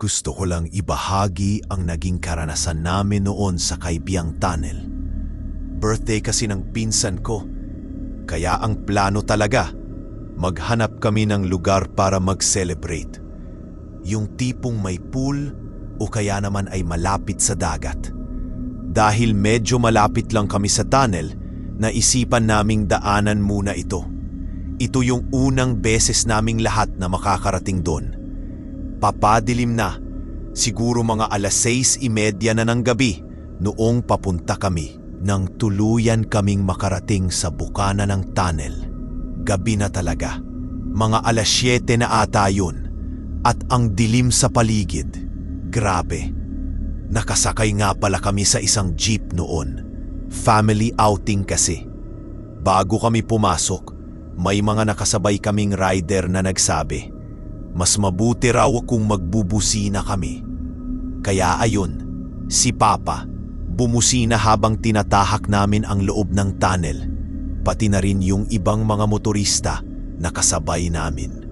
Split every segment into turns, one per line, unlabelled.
Gusto ko lang ibahagi ang naging karanasan namin noon sa Kaibiyang Tunnel. Birthday kasi ng pinsan ko. Kaya ang plano talaga, maghanap kami ng lugar para mag-celebrate. Yung tipong may pool o kaya naman ay malapit sa dagat. Dahil medyo malapit lang kami sa tunnel, naisipan naming daanan muna ito. Ito yung unang beses naming lahat na makakarating doon. Papadilim na, siguro mga alas 6.30 na ng gabi noong papunta kami nang tuluyan kaming makarating sa bukana ng tunnel. Gabi na talaga, mga alas 7 na ata yun at ang dilim sa paligid. Grabe. Nakasakay nga pala kami sa isang jeep noon. Family outing kasi. Bago kami pumasok, may mga nakasabay kaming rider na nagsabi, mas mabuti raw kung magbubusina kami. Kaya ayun, si Papa, bumusina habang tinatahak namin ang loob ng tunnel, pati na rin yung ibang mga motorista na kasabay namin.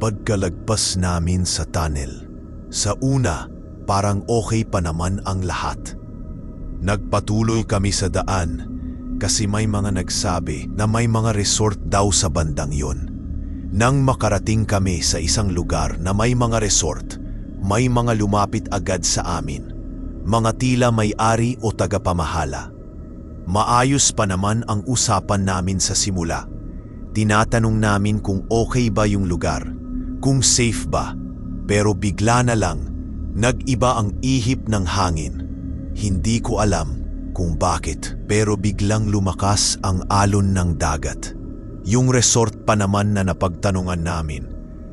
Pagkalagpas namin sa tunnel, sa una parang okay pa naman ang lahat. Nagpatuloy kami sa daan kasi may mga nagsabi na may mga resort daw sa bandang yon. Nang makarating kami sa isang lugar na may mga resort, may mga lumapit agad sa amin. Mga tila may-ari o tagapamahala. Maayos pa naman ang usapan namin sa simula. Tinatanong namin kung okay ba yung lugar, kung safe ba, pero bigla na lang, nag-iba ang ihip ng hangin. Hindi ko alam kung bakit pero biglang lumakas ang alon ng dagat. Yung resort pa naman na napagtanungan namin,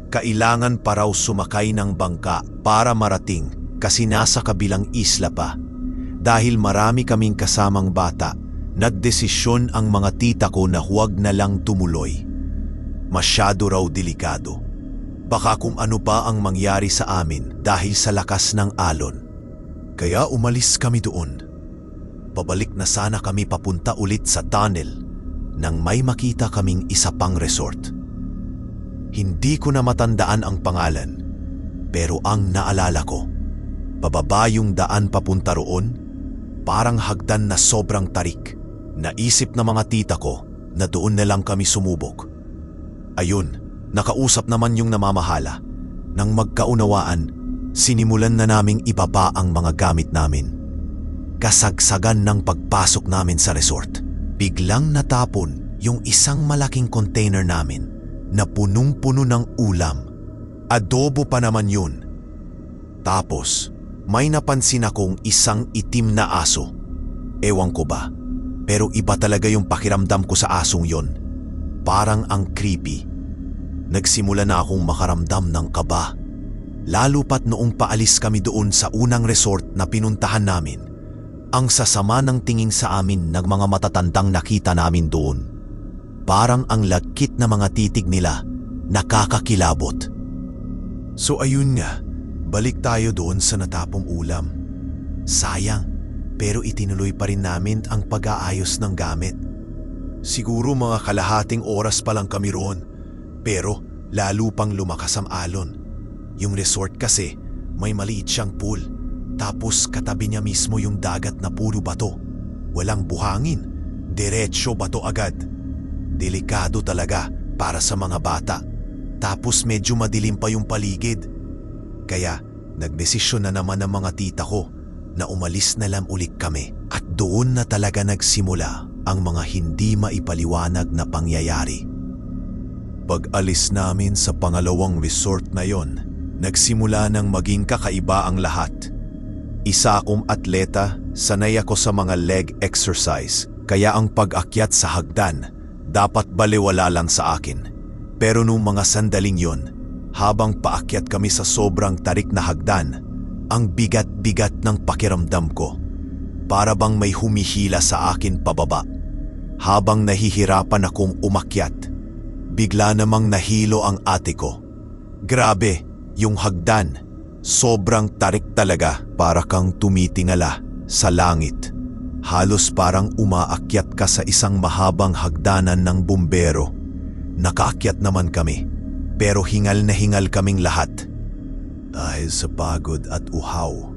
kailangan pa raw sumakay ng bangka para marating kasi nasa kabilang isla pa. Dahil marami kaming kasamang bata, nagdesisyon ang mga tita ko na huwag na lang tumuloy. Masyado raw delikado. Baka kung ano pa ang mangyari sa amin dahil sa lakas ng alon. Kaya umalis kami doon. Pabalik na sana kami papunta ulit sa tunnel nang may makita kaming isa pang resort. Hindi ko na matandaan ang pangalan, pero ang naalala ko, pababa yung daan papunta roon, parang hagdan na sobrang tarik. Naisip na mga tita ko na doon na lang kami sumubok. Ayun, nakausap naman yung namamahala. Nang magkaunawaan, sinimulan na naming ibaba ang mga gamit namin. Kasagsagan ng pagpasok namin sa resort, biglang natapon yung isang malaking container namin na punong-puno ng ulam. Adobo pa naman yun. Tapos, may napansin akong isang itim na aso. Ewan ko ba, pero iba talaga yung pakiramdam ko sa asong yon. Parang ang creepy. Nagsimula na akong makaramdam ng kaba. Lalo pat noong paalis kami doon sa unang resort na pinuntahan namin. Ang sasama ng tingin sa amin ng mga matatandang nakita namin doon. Parang ang lagkit na mga titig nila, nakakakilabot. So ayun nga, balik tayo doon sa natapong ulam. Sayang, pero itinuloy pa rin namin ang pag-aayos ng gamit. Siguro mga kalahating oras pa lang kami roon, pero lalo pang lumakas ang alon. Yung resort kasi, may maliit siyang pool, tapos katabi niya mismo yung dagat na puro bato. Walang buhangin, diretsyo bato agad. Delikado talaga para sa mga bata. Tapos medyo madilim pa yung paligid. Kaya nagdesisyon na naman ang mga tita ko na umalis na lang ulit kami at doon na talaga nagsimula ang mga hindi maipaliwanag na pangyayari. Pag-alis namin sa pangalawang resort na yon, nagsimula nang maging kakaiba ang lahat. Isa akong atleta, sanay ako sa mga leg exercise, kaya ang pag-akyat sa hagdan dapat baliwala lang sa akin. Pero nung mga sandaling yon, habang paakyat kami sa sobrang tarik na hagdan, ang bigat-bigat ng pakiramdam ko. Para bang may humihila sa akin pababa. Habang nahihirapan akong umakyat, bigla namang nahilo ang ate ko. Grabe, yung hagdan. Sobrang tarik talaga para kang tumitingala sa langit. Halos parang umaakyat ka sa isang mahabang hagdanan ng bumbero. Nakaakyat naman kami, pero hingal na hingal kaming lahat. Dahil sa pagod at uhaw,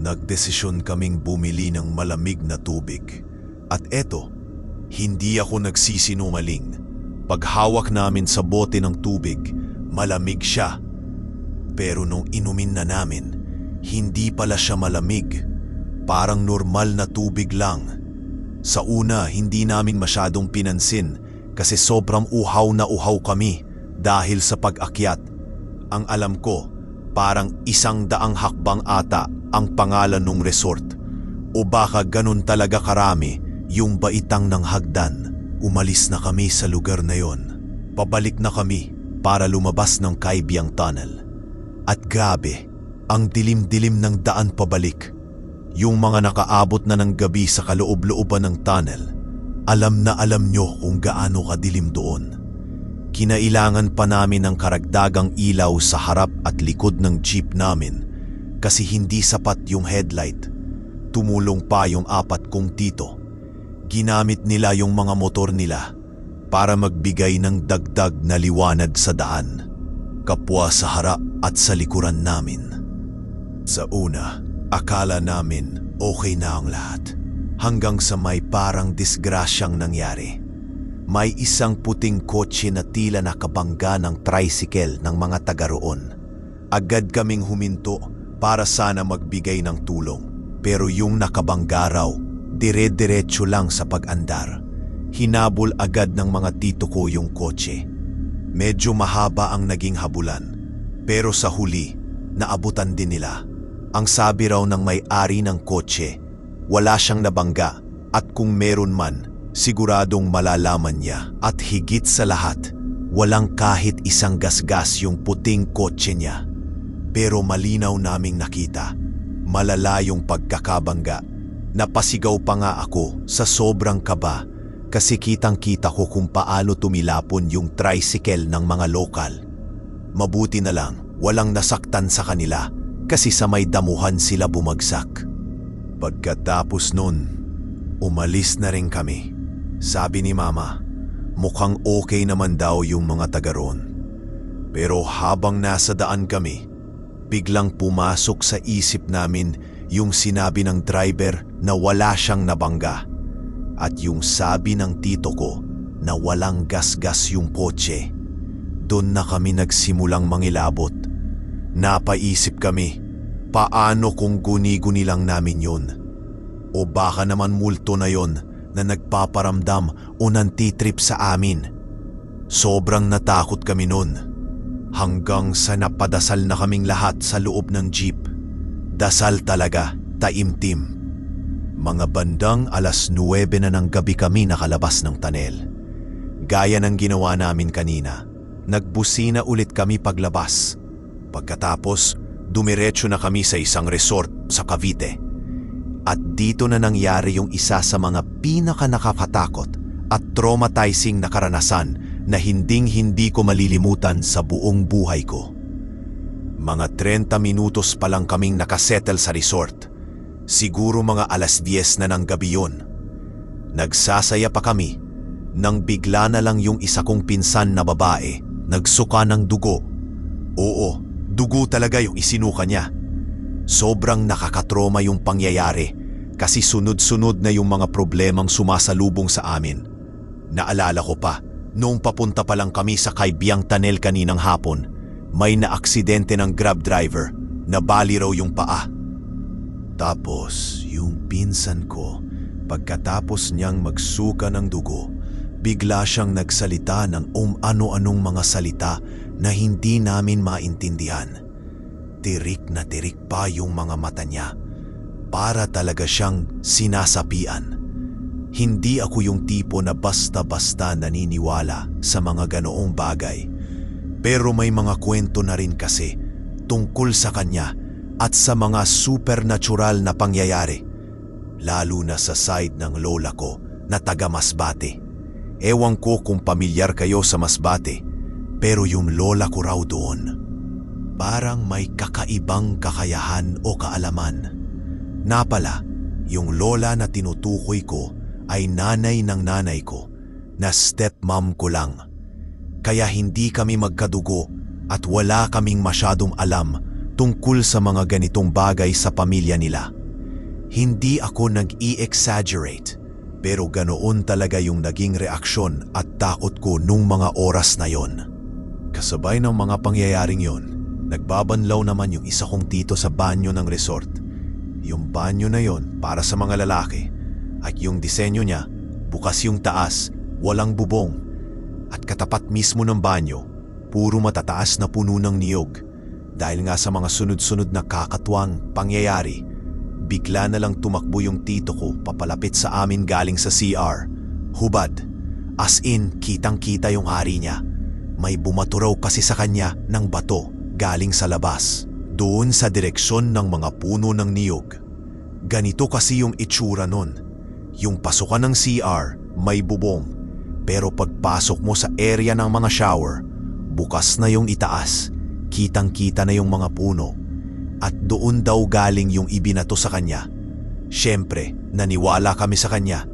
nagdesisyon kaming bumili ng malamig na tubig. At eto, hindi ako nagsisinungaling. Paghawak namin sa bote ng tubig, malamig siya. Pero nung inumin na namin, hindi pala siya malamig. Parang normal na tubig lang. Sa una, hindi namin masyadong pinansin kasi sobrang uhaw na uhaw kami dahil sa pag-akyat. Ang alam ko, parang isang daang hakbang ata ang pangalan ng resort. O baka ganun talaga karami yung baitang ng hagdan. Umalis na kami sa lugar na yon. Pabalik na kami para lumabas ng Kaibiyang Tunnel. At grabe, ang dilim-dilim ng daan pabalik. Yung mga nakaabot na ng gabi sa kaloob-looban ng tunnel, alam na alam nyo kung gaano kadilim doon. Kinailangan pa namin ng karagdagang ilaw sa harap at likod ng jeep namin kasi hindi sapat yung headlight. Tumulong pa yung apat kong tito. Ginamit nila yung mga motor nila para magbigay ng dagdag na liwanag sa daan. Kapwa sa harap at sa likuran namin. Sa una, akala namin okay na ang lahat. Hanggang sa may parang disgrasyang nangyari. May isang puting kotse na tila nakabangga ng tricycle ng mga taga roon. Agad kaming huminto para sana magbigay ng tulong. Pero yung nakabangga raw, dire-diretso lang sa pag-andar. Hinabol agad ng mga tito ko yung kotse. Medyo mahaba ang naging habulan. Pero sa huli, naabutan din nila. Ang sabi raw ng may-ari ng kotse, wala siyang nabangga at kung meron man, siguradong malalaman niya. At higit sa lahat, walang kahit isang gasgas yung puting kotse niya. Pero malinaw naming nakita, malala yung pagkakabangga. Napasigaw pa nga ako sa sobrang kaba kasi kitang-kita ko kung paano tumilapon yung tricycle ng mga lokal. Mabuti na lang, walang nasaktan sa kanila kasi sa may damuhan sila bumagsak. Pagkatapos nun, umalis na rin kami. Sabi ni Mama, mukhang okay naman daw yung mga taga roon. Pero habang nasa daan kami, biglang pumasok sa isip namin yung sinabi ng driver na wala siyang nabangga at yung sabi ng tito ko na walang gasgas yung kotse. Doon na kami nagsimulang mangilabot. Napaisip kami, paano kung guni-guni lang namin yun? O baka naman multo na yon na nagpaparamdam o nantitrip sa amin. Sobrang natakot kami nun. Hanggang sa napadasal na kaming lahat sa loob ng jeep. Dasal talaga, taimtim. Mga bandang alas 9 na ng gabi kami nakalabas ng tanel. Gaya ng ginawa namin kanina, nagbusina ulit kami paglabas. Pagkatapos, dumiretso na kami sa isang resort sa Cavite. At dito na nangyari yung isa sa mga pinaka nakakatakot at traumatizing na karanasan na hinding-hindi ko malilimutan sa buong buhay ko. Mga 30 minutos pa lang kaming nakasettle sa resort. Siguro mga alas 10 na ng gabi yun. Nagsasaya pa kami nang bigla na lang yung isa kong pinsan na babae nagsuka ng dugo. Oo, dugo talaga yung isinuka niya. Sobrang nakakatroma yung pangyayari kasi sunod-sunod na yung mga problemang sumasalubong sa amin. Naalala ko pa, noong papunta pa lang kami sa Kaibiyang Tunnel kaninang hapon, may naaksidente ng grab driver, nabali raw yung paa. Tapos yung pinsan ko, pagkatapos niyang magsuka ng dugo, bigla siyang nagsalita ng um ano-anong mga salita na hindi namin maintindihan. Tirik na tirik pa yung mga mata niya. Para talaga siyang sinasapian. Hindi ako yung tipo na basta-basta naniniwala sa mga ganoong bagay. Pero may mga kwento na rin kasi tungkol sa kanya at sa mga supernatural na pangyayari. Lalo na sa side ng lola ko na taga Masbate. Ewan ko kung pamilyar kayo sa Masbate, pero yung lola ko raw doon, parang may kakaibang kakayahan o kaalaman. Napala, yung lola na tinutukoy ko ay nanay ng nanay ko na stepmom ko lang. Kaya hindi kami magkadugo at wala kaming masyadong alam tungkol sa mga ganitong bagay sa pamilya nila. Hindi ako nag-i-exaggerate, pero ganoon talaga yung naging reaksyon at takot ko nung mga oras na yon. Kasabay ng mga pangyayaring yon, nagbabanlaw naman yung isa kong tito sa banyo ng resort. Yung banyo na yon para sa mga lalaki at yung disenyo niya, bukas yung taas, walang bubong. At katapat mismo ng banyo, puro matataas na puno ng niyog. Dahil nga sa mga sunod-sunod na kakatuwang pangyayari, bigla na lang tumakbo yung tito ko papalapit sa amin galing sa CR. Hubad. As in, kitang-kita yung hari niya. May bumato raw kasi sa kanya ng bato galing sa labas. Doon sa direksyon ng mga puno ng niyog. Ganito kasi yung itsura nun. Yung pasukan ng CR, may bubong. Pero pagpasok mo sa area ng mga shower, bukas na yung itaas. Kitang-kita na yung mga puno. At doon daw galing yung ibinato sa kanya. Siyempre, naniwala kami sa kanya.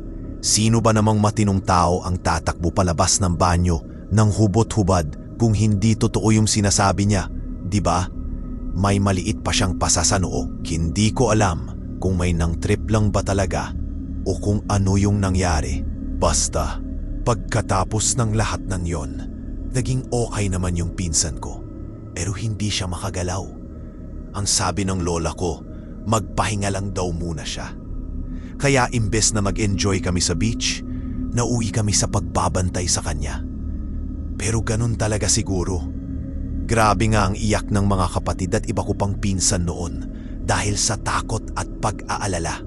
Sino ba namang matinong tao ang tatakbo palabas ng banyo ng hubot-hubad kung hindi totoo yung sinasabi niya, di ba? May maliit pa siyang pasa sa noo. Hindi ko alam kung may nang trip lang ba talaga o kung ano yung nangyari. Basta, pagkatapos ng lahat ng yon, naging okay naman yung pinsan ko. Pero hindi siya makagalaw. Ang sabi ng lola ko, magpahinga lang daw muna siya. Kaya imbes na mag-enjoy kami sa beach, nauwi kami sa pagbabantay sa kanya. Pero ganun talaga siguro. Grabe nga ang iyak ng mga kapatid at iba ko pang pinsan noon dahil sa takot at pag-aalala.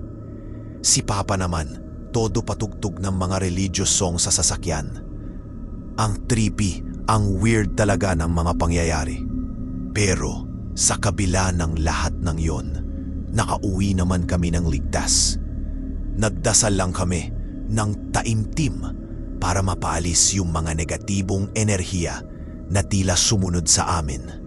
Si Papa naman, todo patugtog ng mga religious song sa sasakyan. Ang trippy, ang weird talaga ng mga pangyayari. Pero sa kabila ng lahat ng yon, nakauwi naman kami ng ligtas. Nagdasal lang kami ng taimtim para mapalis yung mga negatibong enerhiya na tila sumunod sa amin.